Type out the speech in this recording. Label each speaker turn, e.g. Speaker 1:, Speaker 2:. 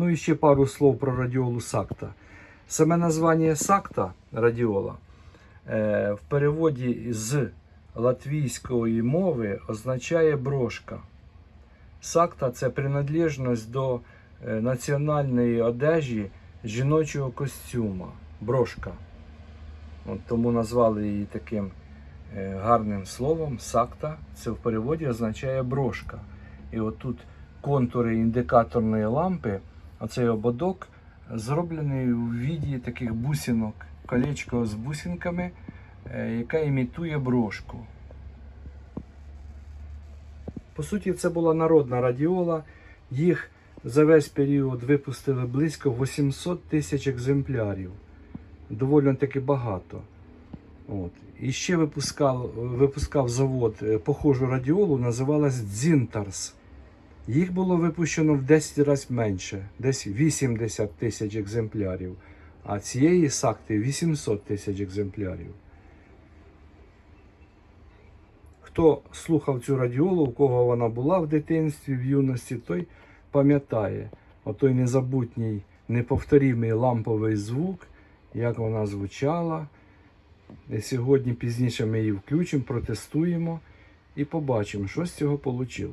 Speaker 1: Ну і ще пару слов про радіолу Сакта. Саме названня Сакта радіола е, в переводі з латвійської мови означає брошка. Сакта це приналежність до е, національної одежі жіночого костюма. Брошка. От тому назвали її таким е, гарним словом сакта. Це в переводі означає брошка. І отут контури індикаторної лампи, оцей ободок зроблений у віді таких бусинок, колечко з бусинками, е, яка імітує брошку. По суті, це була народна радіола. Їх за весь період випустили близько 800 тисяч екземплярів. Доволі таки багато. От. І ще випускав, випускав завод е, похожу радіолу, називалась Дзінтарс. Їх було випущено в 10 разів менше, десь 80 тисяч екземплярів. А цієї сакти 800 тисяч екземплярів. Хто слухав цю радіолу, у кого вона була в дитинстві, в юності, той пам'ятає отой незабутній, неповторімий ламповий звук, як вона звучала. І сьогодні пізніше ми її включимо, протестуємо і побачимо, що з цього вийшло.